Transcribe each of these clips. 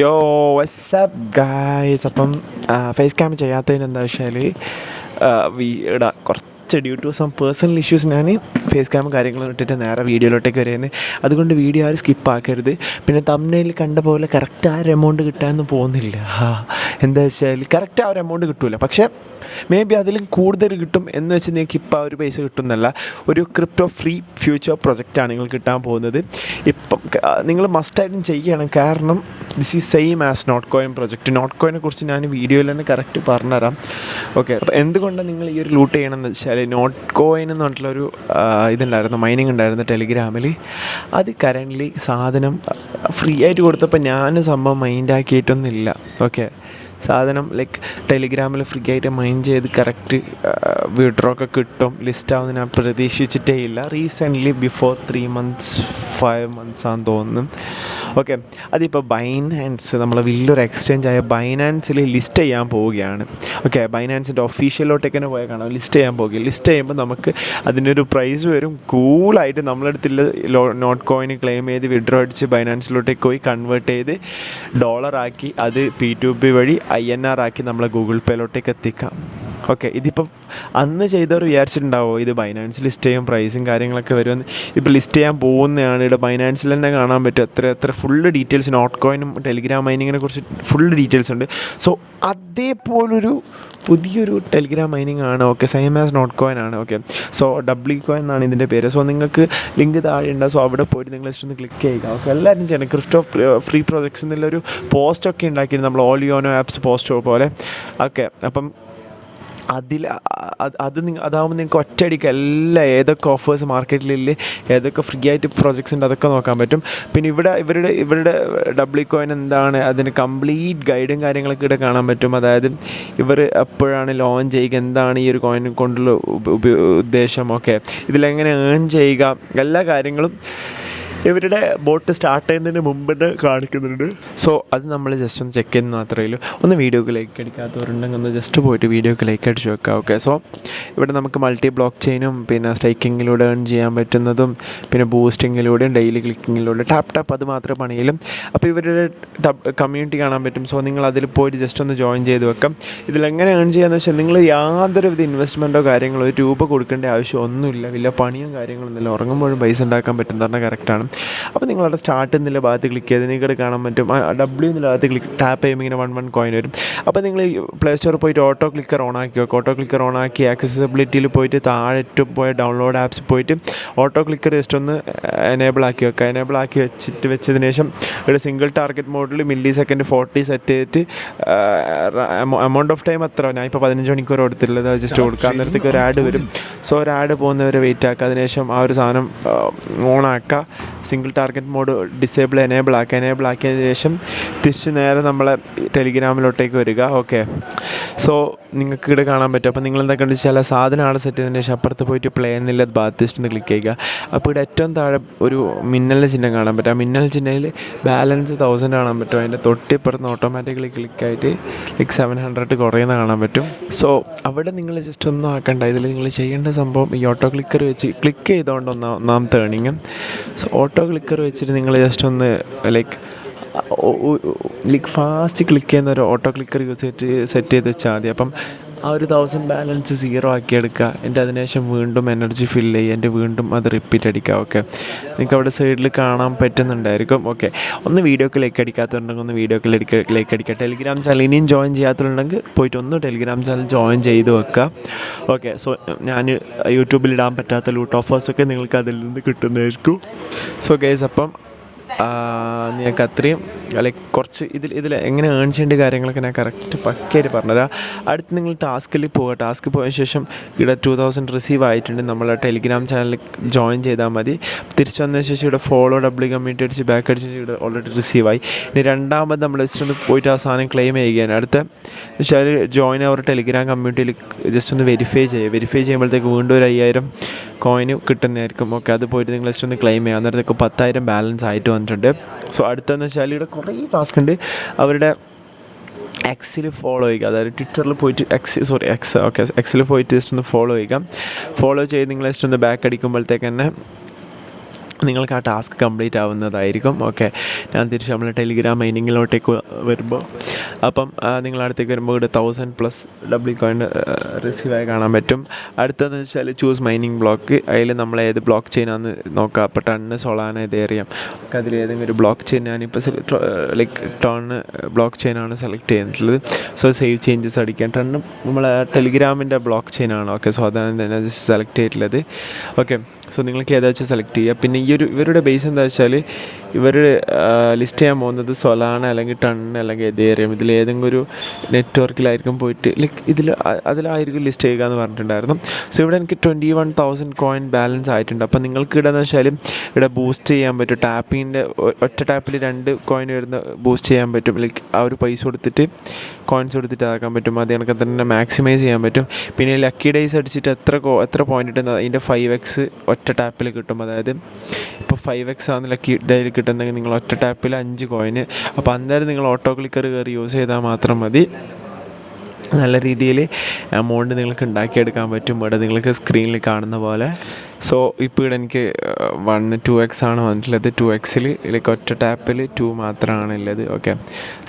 യോ WhatsApp guys അപ്പം face cam ചെയ്യാത്തതിന് എന്താ വെച്ചാൽ വീടാ കുറച്ച് due to some personal issues ഞാൻ ഫേസ് ക്യാം കാര്യങ്ങളും ഇട്ടിട്ട് നേരെ വീഡിയോയിലോട്ടേക്ക് വരുന്നത് അതുകൊണ്ട് വീഡിയോ ആരും സ്കിപ്പ് ആക്കരുത്. പിന്നെ തമ്മിൽ കണ്ട പോലെ കറക്റ്റ് ആ ഒരു എമൗണ്ട് കിട്ടാനൊന്നും പോകുന്നില്ല. എന്താ വെച്ചാൽ കറക്റ്റ് ആ ഒരു എമൗണ്ട് കിട്ടില്ല പക്ഷേ മേ ബി അതിലും കൂടുതൽ കിട്ടും എന്ന് വെച്ച് നിങ്ങൾക്ക് ഇപ്പോൾ ആ ഒരു പൈസ കിട്ടുന്നല്ല. ഒരു ക്രിപ്റ്റോ ഫ്രീ ഫ്യൂച്ചർ പ്രൊജക്റ്റാണ് നിങ്ങൾ കിട്ടാൻ പോകുന്നത്. ഇപ്പം നിങ്ങൾ മസ്റ്റായിട്ടും ചെയ്യണം. കാരണം this is same as Notcoin project not കോയിനെ കുറിച്ച് ഞാൻ വീഡിയോയിൽ തന്നെ കറക്റ്റ് പറഞ്ഞുതരാം. ഓക്കെ അപ്പോൾ എന്തുകൊണ്ടാണ് നിങ്ങൾ ഈ ഒരു ലൂട്ട് ചെയ്യണമെന്ന് വെച്ചാൽ നോട്ട് കോയിൻ എന്ന് പറഞ്ഞിട്ടുള്ള ഒരു ആ, ഇതുണ്ടായിരുന്നു മൈനിങ് ഉണ്ടായിരുന്നു ടെലിഗ്രാമിൽ അത് കറന്റ്ലി സാധനം ഫ്രീ ആയിട്ട് കൊടുത്തപ്പോൾ ഞാൻ സംഭവം മൈൻഡാക്കിയിട്ടൊന്നുമില്ല ഓക്കെ സാധനം ലൈക്ക് ടെലിഗ്രാമിൽ ഫ്രീ ആയിട്ട് മൈൻഡ് ചെയ്ത് കറക്റ്റ് വിഡ്രോ ഒക്കെ കിട്ടും. ലിസ്റ്റ് ആവുന്ന ഞാൻ പ്രതീക്ഷിച്ചിട്ടേ ഇല്ല. Recently before three months five months ആണെന്ന് തോന്നുന്നു. ഓക്കെ അതിപ്പോൾ ബൈനാൻസ് നമ്മൾ വലിയൊരു എക്സ്ചേഞ്ച് ആയ ബൈനാൻസിൽ ലിസ്റ്റ് ചെയ്യാൻ പോവുകയാണ്. ഓക്കെ ബൈനാൻസിന്റെ ഒഫീഷ്യലോട്ടേക്ക് തന്നെ പോയാൽ കാണാം. ലിസ്റ്റ് ചെയ്യാൻ പോകുക ലിസ്റ്റ് ചെയ്യുമ്പോൾ നമുക്ക് അതിനൊരു പ്രൈസ് വരും. കൂളായിട്ട് നമ്മളെടുത്തുള്ള നോട്ട് കോയിന് ക്ലെയിം ചെയ്ത് വിഡ്രോ അടിച്ച് ബൈനാൻസിലോട്ടേക്ക് പോയി കൺവേർട്ട് ചെയ്ത് ഡോളറാക്കി അത് പി ടു പി വഴി ഐ എൻ ആർ ആക്കി നമ്മളെ ഗൂഗിൾ പേയിലോട്ടേക്ക് എത്തിക്കാം. ഓക്കെ ഇതിപ്പം അന്ന് ചെയ്തവർ വിചാരിച്ചിട്ടുണ്ടാവോ ഇത് ബൈനാൻസ് ലിസ്റ്റ് ചെയ്യും പ്രൈസും കാര്യങ്ങളൊക്കെ വരുമെന്ന് ഇപ്പോൾ ലിസ്റ്റ് ചെയ്യാൻ പോകുന്നതാണ് ഇവിടെ ബൈനാൻസിൽ തന്നെ കാണാൻ പറ്റും. എത്ര എത്ര ഫുള്ള് ഡീറ്റെയിൽസ് നോട്ട് കോയിനും ടെലിഗ്രാം മൈനിങ്ങിനെ കുറിച്ച് ഫുള്ള് ഡീറ്റെയിൽസ് ഉണ്ട്. സോ അതേപോലൊരു പുതിയൊരു ടെലിഗ്രാം മൈനിങ് ആണ്. Okay same as not coin ആണ്. ഓക്കെ സോ ഡബ്ല്യു കോയിൻ എന്നാണ് ഇതിന്റെ പേര്. സോ നിങ്ങൾക്ക് ലിങ്ക് താഴെ ഉണ്ട്. സോ അവിടെ പോയിട്ട് നിങ്ങൾ ജസ്റ്റ് ഒന്ന് ക്ലിക്ക് ചെയ്യുക. ഓക്കെ എല്ലാവരും ചെയ്യണം. ക്രിപ്റ്റോ ഫ്രീ പ്രോജക്ട്സ് എന്നുള്ളൊരു പോസ്റ്റൊക്കെ ഉണ്ടാക്കിയിരുന്നു നമ്മൾ ഓൾ യോനോ ആപ്സ് പോസ്റ്റോ പോലെ. ഓക്കെ അപ്പം അതിൽ അത് നിങ്ങൾ അതാകുമ്പോൾ നിങ്ങൾക്ക് ഒറ്റയടിക്ക് എല്ലാ ഏതൊക്കെ ഓഫേഴ്സ് മാർക്കറ്റിലില്ലേ ഏതൊക്കെ ഫ്രീ ആയിട്ട് പ്രോജക്ട്സ് ഉണ്ട് അതൊക്കെ നോക്കാൻ പറ്റും. പിന്നെ ഇവിടെ ഇവരുടെ ഇവരുടെ ഡബ്ല്യു കോയിൻ എന്താണ് അതിന് കംപ്ലീറ്റ് ഗൈഡും കാര്യങ്ങളൊക്കെ ഇവിടെ കാണാൻ പറ്റും. അതായത് ഇവർ എപ്പോഴാണ് ലോഞ്ച് ചെയ്യുക എന്താണ് ഈ ഒരു കോയിൻ കൊണ്ടുള്ള ഉദ്ദേശമൊക്കെ ഇതിലെങ്ങനെ ഏൺ ചെയ്യുക എല്ലാ കാര്യങ്ങളും ഇവരുടെ ബോട്ട് സ്റ്റാർട്ട് ചെയ്യുന്നതിന് മുമ്പ് തന്നെ കാണിക്കുന്നുണ്ട്. സോ അത് നമ്മൾ ജസ്റ്റ് ഒന്ന് ചെക്ക് ചെയ്യുന്ന മാത്രമേ ഉള്ളൂ. ഒന്ന് വീഡിയോക്ക് ലൈക്ക് അടിക്കാത്തവരുണ്ടെങ്കിൽ ഒന്ന് ജസ്റ്റ് പോയിട്ട് വീഡിയോക്ക് ലൈക്ക് അടിച്ച് വെക്കാം ഓക്കെ സോ ഇവിടെ നമുക്ക് മൾട്ടി ബ്ലോക്ക് ചെയിനും പിന്നെ സ്റ്റൈക്കിങ്ങിലൂടെ ഏൺ ചെയ്യാൻ പറ്റുന്നതും പിന്നെ ബൂസ്റ്റിങ്ങിലൂടെയും ഡെയിലി ക്ലിക്കിങ്ങിലൂടെ ടാപ്പ് ടാപ്പ് അത് മാത്രമേ പണിയിലും. അപ്പോൾ ഇവരുടെ കമ്മ്യൂണിറ്റി കാണാൻ പറ്റും. സോ നിങ്ങൾ അതിൽ പോയിട്ട് ജസ്റ്റ് ഒന്ന് ജോയിൻ ചെയ്ത് വെക്കാം. ഇതിലെങ്ങനെ ഏൺ ചെയ്യാന്ന് വെച്ചാൽ നിങ്ങൾ യാതൊരുവിധ ഇൻവെസ്റ്റ്മെന്റോ കാര്യങ്ങളോ ഒരു രൂപ കൊടുക്കേണ്ട ആവശ്യം ഒന്നുമില്ല. വലിയ പണിയും കാര്യങ്ങളൊന്നുമില്ല ഉറങ്ങുമ്പോഴും പൈസ ഉണ്ടാക്കാൻ പറ്റും പറഞ്ഞാൽ കറക്റ്റാണ് അപ്പോൾ നിങ്ങളവിടെ സ്റ്റാർട്ട് എന്നുള്ള ഭാഗത്ത് ക്ലിക്ക് ചെയ്ത്? നിങ്ങൾക്ക് കാണാൻ പറ്റും. ഡബ്ല്യൂ എന്നുള്ള ഭാഗത്ത് ക്ലിക്ക് ടാപ്പ് ചെയ്യുമ്പോൾ ഇങ്ങനെ വൺ വൺ കോയിൻ വരും. അപ്പോൾ നിങ്ങൾ പ്ലേ സ്റ്റോറിൽ പോയിട്ട് ഓട്ടോ ക്ലിക്കർ ഓൺ ആക്കി വെക്കുക. ഓട്ടോ ക്ലിക്കർ ഓൺ ആക്കി ആക്സസിബിലിറ്റിയിൽ പോയിട്ട് താഴെ ഏറ്റവും പോയ ഡൗൺലോഡ് ആപ്സ് പോയിട്ട് ഓട്ടോ ക്ലിക്കർ ജസ്റ്റ് ഒന്ന് എനേബിൾ ആക്കി വെക്കുക. എനേബിൾ ആക്കി വെച്ചിട്ട് വെച്ചതിന് ശേഷം ഒരു സിംഗിൾ ടാർഗറ്റ് മോഡിൽ മില്ലി സെക്കൻഡ് ഫോർട്ടി സെറ്റ് ചെയ്തിട്ട് എമൗണ്ട് ഓഫ് ടൈം അത്ര. ഞാൻ ഇപ്പോൾ പതിനഞ്ച് മണിക്കൂർ കൊടുത്തിട്ടുള്ളത്. അത് ജസ്റ്റ് കൊടുക്കാൻ നേരത്തേക്ക് ഒരു ആഡ് വരും. സോ ഒരു ആഡ് പോകുന്നവരെ വെയിറ്റ് ആക്കുക. അതിനുശേഷം ആ ഒരു സാധനം ഓൺ ആക്കുക. Single target mode disable enable ആക്കുക എനേബിൾ ആക്കിയതിന് ശേഷം തിരിച്ച് നേരെ നമ്മളെ ടെലിഗ്രാമിലോട്ടേക്ക് വരിക. ഓക്കെ സോ നിങ്ങൾക്ക് ഇവിടെ കാണാൻ പറ്റും. അപ്പോൾ നിങ്ങൾ എന്താ കണ്ടു വെച്ചാൽ സാധനം ആടെ സെറ്റ് ചെയ്തതിന് ശേഷം അപ്പുറത്ത് പോയിട്ട് പ്ലേ എന്നുള്ള ബാത്തിസ്റ്റ് എന്ന് ക്ലിക്ക് ചെയ്യുക. അപ്പോൾ ഇവിടെ ഏറ്റവും താഴെ ഒരു മിന്നലിന്റെ ചിഹ്നം കാണാൻ പറ്റും. ആ മിന്നൽ ചിഹ്നയിൽ ബാലൻസ് തൗസൻഡ് കാണാൻ പറ്റും. അതിന്റെ തൊട്ടിപ്പുറത്ത് ഓട്ടോമാറ്റിക്കലി ക്ലിക്കായിട്ട് ലൈക്ക് സെവൻ ഹൺഡ്രഡ് കുറയുന്ന കാണാൻ പറ്റും. സോ അവിടെ നിങ്ങൾ ജസ്റ്റ് ഒന്നും ആക്കണ്ട. ഇതിൽ നിങ്ങൾ ചെയ്യേണ്ട സംഭവം ഈ ഓട്ടോ ക്ലിക്കർ വെച്ച് ക്ലിക്ക് ചെയ്തുകൊണ്ട് ഒന്നാം ഒന്നാമത്തെ ഏണിങ് സോ ഓട്ടോ ക്ലിക്കർ വെച്ചിട്ട് നിങ്ങൾ ജസ്റ്റ് ഒന്ന് ലൈക്ക് ഫാസ്റ്റ് ക്ലിക്ക് ചെയ്യുന്ന ഒരു ഓട്ടോ ക്ലിക്കർ യൂസ് ചെയ്തിട്ട് സെറ്റ് ചെയ്ത് വെച്ചാൽ മതി. അപ്പം ആ ഒരു തൗസൻഡ് ബാലൻസ് സീറോ ആക്കി എടുക്കുക. എന്റെ അതിനുശേഷം വീണ്ടും എനർജി ഫിൽ ചെയ്യുക എന്റെ വീണ്ടും അത് റിപ്പീറ്റ് അടിക്കുക. ഓക്കെ നിങ്ങൾക്ക് അവിടെ സൈഡിൽ കാണാൻ പറ്റുന്നുണ്ടായിരിക്കും. ഓക്കെ ഒന്ന് വീഡിയോക്ക് ലൈക്ക് അടിക്കാത്തതുണ്ടെങ്കിൽ ഒന്ന് വീഡിയോക്ക് ലൈക്ക് ലൈക്ക് അടിക്കുക. ടെലിഗ്രാം ചാനൽ ഇനിയും ജോയിൻ ചെയ്യാത്തതുണ്ടെങ്കിൽ പോയിട്ട് ഒന്ന് ടെലിഗ്രാം ചാനൽ ജോയിൻ ചെയ്ത് വെക്കുക. ഓക്കെ സോ ഞാൻ യൂട്യൂബിൽ ഇടാൻ പറ്റാത്ത ലൂട്ട് ഓഫേഴ്സൊക്കെ നിങ്ങൾക്ക് അതിൽ നിന്ന് കിട്ടുന്നതായിരിക്കും. സോ ഗൈസ് അപ്പം ആ, നിങ്ങൾക്ക് അത്രയും ലൈക്ക് കുറച്ച് ഇതിൽ ഇതിൽ എങ്ങനെ ഏൺ ചെയ്യേണ്ട കാര്യങ്ങളൊക്കെ ഞാൻ കറക്റ്റ് പക്കയായിട്ട് പറഞ്ഞുതരാം. അടുത്ത് നിങ്ങൾ ടാസ്കിൽ പോവുക. ടാസ്ക് പോയ ശേഷം ഇവിടെ ടു തൗസൻഡ് റിസീവ് ആയിട്ടുണ്ട്. നമ്മൾ ടെലിഗ്രാം ചാനലിൽ ജോയിൻ ചെയ്താൽ മതി. തിരിച്ചു വന്ന ശേഷം ഇവിടെ ഫോളോ ഡബ്ല്യൂ കമ്മ്യൂണിറ്റി അടിച്ച് ബാക്ക് അടിച്ച് ഇവിടെ ഓൾറെഡി റിസീവ് ആയി. ഇനി രണ്ടാമത് നമ്മൾ ജസ്റ്റ് ഒന്ന് പോയിട്ട് ആ സാധനം ക്ലെയിം ചെയ്യുകയാണ്. അടുത്ത വെച്ചാൽ ജോയിൻ അവർ ടെലിഗ്രാം കമ്മ്യൂണിറ്റിയിൽ ജസ്റ്റ് ഒന്ന് വെരിഫൈ ചെയ്യുക. വെരിഫൈ ചെയ്യുമ്പോഴത്തേക്ക് വീണ്ടും ഒരു അയ്യായിരം കോയിന് കിട്ടുന്നതായിരിക്കും. ഓക്കെ അത് പോയിട്ട് നിങ്ങൾ ജസ്റ്റ് ഒന്ന് ക്ലെയിം ചെയ്യാം. അന്നേരത്തേക്ക് പത്തായിരം ബാലൻസ് ആയിട്ട് വന്നിട്ടുണ്ട്. സോ അടുത്തെന്ന് വെച്ചാൽ ഇവിടെ കുറേ ടാസ്ക് ഉണ്ട്. അവരുടെ എക്സിൽ ഫോളോ ചെയ്യുക. അതായത് ട്വിറ്ററിൽ പോയിട്ട് എക്സ് സോറി എക്സ് ഓക്കെ എക്സിൽ പോയിട്ട് ജസ്റ്റ് ഒന്ന് ഫോളോ ചെയ്യുക. ഫോളോ ചെയ്ത് നിങ്ങൾ ജസ്റ്റ് ഒന്ന് ബാക്ക് അടിക്കുമ്പോഴത്തേക്ക് തന്നെ നിങ്ങൾക്ക് ആ ടാസ്ക് കംപ്ലീറ്റ് ആവുന്നതായിരിക്കും. ഓക്കെ. ഞാൻ തിരിച്ച് നമ്മൾ ടെലിഗ്രാം മൈനിങ്ങിലോട്ടേക്ക് വരുമ്പോൾ അപ്പം നിങ്ങൾ അടുത്തേക്ക് വരുമ്പോൾ ഇവിടെ തൗസൻഡ് പ്ലസ് ഡബ്ല്യു കോയിൻ റിസീവായി കാണാൻ പറ്റും. അടുത്തതെന്ന് വെച്ചാൽ ചൂസ് മൈനിങ് ബ്ലോക്ക് അതിൽ നമ്മൾ ഏത് ബ്ലോക്ക് ചെയിനാന്ന് നോക്കുക അപ്പോൾ ടണ്ണ് സൊളാന അറിയാം ഒക്കെ അതിൽ ഏതെങ്കിലും ഒരു ബ്ലോക്ക് ചെയിൻ ഞാനിപ്പോൾ ലൈക്ക് ടണ്ണ് ബ്ലോക്ക് ചെയിനാണ് സെലക്ട് ചെയ്തിട്ടുള്ളത് സോ സേവ് ചേഞ്ചസ് അടിക്കാൻ. ടണ്ണ് നമ്മൾ ടെലിഗ്രാമിന്റെ ബ്ലോക്ക് ചെയിനാണ് ഓക്കെ സോ അതാണ് ഞാൻ സെലക്ട് ചെയ്തിട്ടുള്ളത്. ഓക്കെ. സോ നിങ്ങൾക്ക് ഏതാ വെച്ചാൽ സെലക്ട് ചെയ്യുക? പിന്നെ ഈ ഒരു ഇവരുടെ ബേസ് എന്താ വെച്ചാൽ ഇവർ ലിസ്റ്റ് ചെയ്യാൻ പോകുന്നത് സൊലാന അല്ലെങ്കിൽ ടൺ അല്ലെങ്കിൽ എതേറിയം ഇതിൽ ഏതെങ്കിലും ഒരു നെറ്റ്വർക്കിലായിരിക്കും പോയിട്ട് ലൈക്ക് ഇതിൽ അതിലായിരിക്കും ലിസ്റ്റ് ചെയ്യുക എന്ന് പറഞ്ഞിട്ടുണ്ടായിരുന്നു. സോ ഇവിടെ എനിക്ക് twenty one thousand coin balance ആയിട്ടുണ്ട്. അപ്പോൾ നിങ്ങൾക്ക് ഇവിടെ എന്ന് വെച്ചാൽ ഇവിടെ ബൂസ്റ്റ് ചെയ്യാൻ പറ്റും. ടാപ്പിന്റെ ഒറ്റ ടാപ്പിൽ രണ്ട് കോയിൻ വരുന്ന ബൂസ്റ്റ് ചെയ്യാൻ പറ്റും. ലൈക്ക് ആ ഒരു പൈസ കൊടുത്തിട്ട് കോയിൻസ് കൊടുത്തിട്ട് അതാക്കാൻ പറ്റും. അത് കണക്ക് തന്നെ മാക്സിമൈസ് ചെയ്യാൻ പറ്റും. പിന്നെ ലക്കി ഡേയ്സ് അടിച്ചിട്ട് എത്ര കോ എത്ര പോയിന്റ് ഇട്ടുന്ന അതിന്റെ ഫൈവ് എക്സ് ഒറ്റ ടാപ്പിൽ കിട്ടും. അതായത് ഇപ്പോൾ ഫൈവ് എക്സ് ആണ് ലക്കി ഡേയിൽ കിട്ടുന്നെങ്കിൽ നിങ്ങൾ ഒറ്റ ടാപ്പിൽ അഞ്ച് കോയിന്. അപ്പോൾ അന്നേരം നിങ്ങൾ ഓട്ടോ ക്ലിക്കർ കയറി യൂസ് ചെയ്താൽ മാത്രം മതി. നല്ല രീതിയിൽ എമൗണ്ട് നിങ്ങൾക്ക് ഉണ്ടാക്കിയെടുക്കാൻ പറ്റും. ഇവിടെ നിങ്ങൾക്ക് സ്ക്രീനിൽ കാണുന്ന പോലെ. സോ ഇപ്പോൾ ഇവിടെ എനിക്ക് വൺ ടു എക്സ് ആണ് വന്നിട്ടുള്ളത്. ടു എക്സിൽ ലൈക്ക് ഒറ്റ ടാപ്പിൽ ടു മാത്രമാണ് ഉള്ളത് ഓക്കെ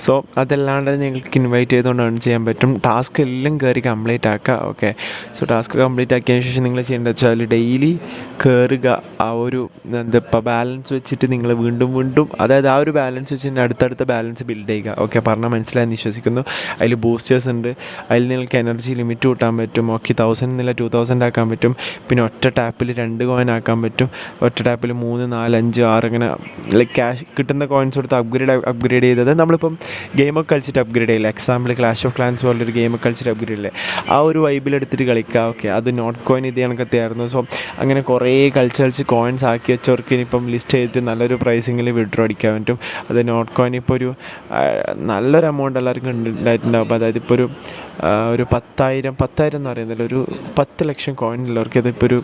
സോ അതല്ലാണ്ട് നിങ്ങൾക്ക് ഇൻവൈറ്റ് ചെയ്തുകൊണ്ട് ഏൺ ചെയ്യാൻ പറ്റും. ടാസ്ക് എല്ലാം കയറി കംപ്ലീറ്റ് ആക്കുക ഓക്കെ സോ ടാസ്ക് കംപ്ലീറ്റ് ആക്കിയതിന് ശേഷം നിങ്ങൾ ചെയ്യേണ്ടത് വെച്ചാൽ ഡെയിലി കയറുക ആ ഒരു എന്താ ഇപ്പോൾ ബാലൻസ് വെച്ചിട്ട് നിങ്ങൾ വീണ്ടും വീണ്ടും അതായത് ആ ഒരു ബാലൻസ് വെച്ചിട്ട് അടുത്തടുത്ത ബാലൻസ് ബിൽഡ് ചെയ്യുക. ഓക്കെ പറഞ്ഞാൽ മനസ്സിലായെന്ന് വിശ്വസിക്കുന്നു. അതിൽ ബൂസ്റ്റേഴ്സ് ഉണ്ട്. അതിൽ നിങ്ങൾക്ക് എനർജി ലിമിറ്റ് കൂട്ടാൻ പറ്റും. ഓക്കെ തൗസൻഡ് എന്നില്ല ടു തൗസൻഡ് ആക്കാൻ പറ്റും. പിന്നെ ഒറ്റ ടാപ്പിൽ രണ്ട് കോയിൻ ആക്കാൻ പറ്റും. ഒറ്റ ടാപ്പിൽ മൂന്ന് നാല് അഞ്ച് ആറ് അങ്ങനെ ലൈക്ക് ക്യാഷ് കിട്ടുന്ന കോയിൻസ് കൊടുത്ത് അപ്ഗ്രേഡ് അപ്ഗ്രേഡ് ചെയ്തത് നമ്മളിപ്പം ഗെയിമൊക്കെ കളിച്ചിട്ട് അപ്ഗ്രേഡ് ചെയ്യില്ല? എക്സാമ്പിൾ ക്ലാഷ് ഓഫ് ക്ലാൻസ് പോലൊരു ഗെയിമൊക്കെ കളിച്ചിട്ട് അപ്ഗ്രേഡ് ചെയ്യില്ലേ? ആ ഒരു വൈബിലെടുത്തിട്ട് കളിക്കുക ഓക്കെ അത് നോട്ട് കോയിൻ ഇത് കണക്കത്തെ ആയിരുന്നു സോ അങ്ങനെ കുറേ കളിച്ച് കളിച്ച് കോയിൻസ് ആക്കി വെച്ചവർക്ക് ഇനിയിപ്പം ലിസ്റ്റ് ചെയ്തിട്ട് നല്ലൊരു പ്രൈസിങ്ങിൽ വിഡ്രോ അടിക്കാൻ പറ്റും. അത് നോട്ട് കോയിൻ ഇപ്പോൾ ഒരു നല്ലൊരു എമൗണ്ട് എല്ലാവർക്കും ഉണ്ട് അപ്പോൾ അതായത് ഇപ്പോൾ ഒരു ഒരു പത്തായിരം പത്തായിരം എന്ന് പറയുന്നില്ല. ഒരു പത്ത് ലക്ഷം കോയിൻ ഉള്ളവർക്ക് ഇതിപ്പോൾ ഒരു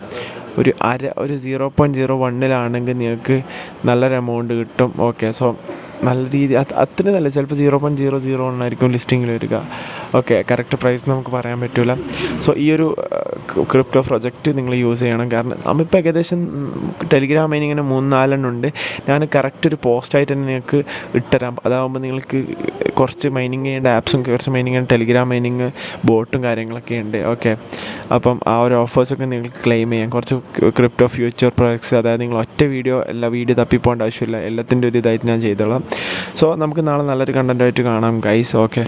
ഒരു അര ഒരു സീറോ പോയിന്റ് സീറോ വണ്ണിലാണെങ്കിൽ നിങ്ങൾക്ക് നല്ലൊരു എമൗണ്ട് കിട്ടും. ഓക്കെ സോ നല്ല രീതി അത് അത്ര നല്ല ചിലപ്പോൾ സീറോ പോയിന്റ് സീറോ സീറോ ആയിരിക്കും ലിസ്റ്റിങ്ങിൽ വരിക. ഓക്കെ കറക്റ്റ് പ്രൈസ് നമുക്ക് പറയാൻ പറ്റില്ല സോ ഈ ഒരു ക്രിപ്റ്റോ പ്രൊജക്റ്റ് നിങ്ങൾ യൂസ് ചെയ്യണം. കാരണം നമ്മളിപ്പോൾ ഏകദേശം ടെലിഗ്രാം മൈനിങ്ങിന് മൂന്ന് നാലെണ്ണം ഉണ്ട്. ഞാൻ കറക്റ്റ് ഒരു പോസ്റ്റായിട്ട് തന്നെ നിങ്ങൾക്ക് ഇട്ടുതരാം. അതാകുമ്പോൾ നിങ്ങൾക്ക് കുറച്ച് മൈനിങ് ചെയ്യേണ്ട ആപ്സും കുറച്ച് മൈനിങ് ചെയ്യേണ്ട ടെലിഗ്രാം മൈനിങ് ബോട്ടും കാര്യങ്ങളൊക്കെ ഉണ്ട്. ഓക്കെ അപ്പം ആ ഒരു ഓഫേഴ്സൊക്കെ നിങ്ങൾക്ക് ക്ലെയിം ചെയ്യാം. കുറച്ച് ക്രിപ്റ്റോ ഫ്യൂച്ചർ പ്രൊജക്ട്സ് അതായത് നിങ്ങൾ ഒറ്റ വീഡിയോ എല്ലാ വീഡിയോ തപ്പിപ്പോകേണ്ട ആവശ്യമില്ല. എല്ലാത്തിന്റെ ഒരു ഇതായിട്ട് ഞാൻ ചെയ്തോളാം. സോ നമുക്ക് നാളെ നല്ലൊരു കണ്ടന്റായിട്ട് കാണാം ഗൈസ് ഓക്കെ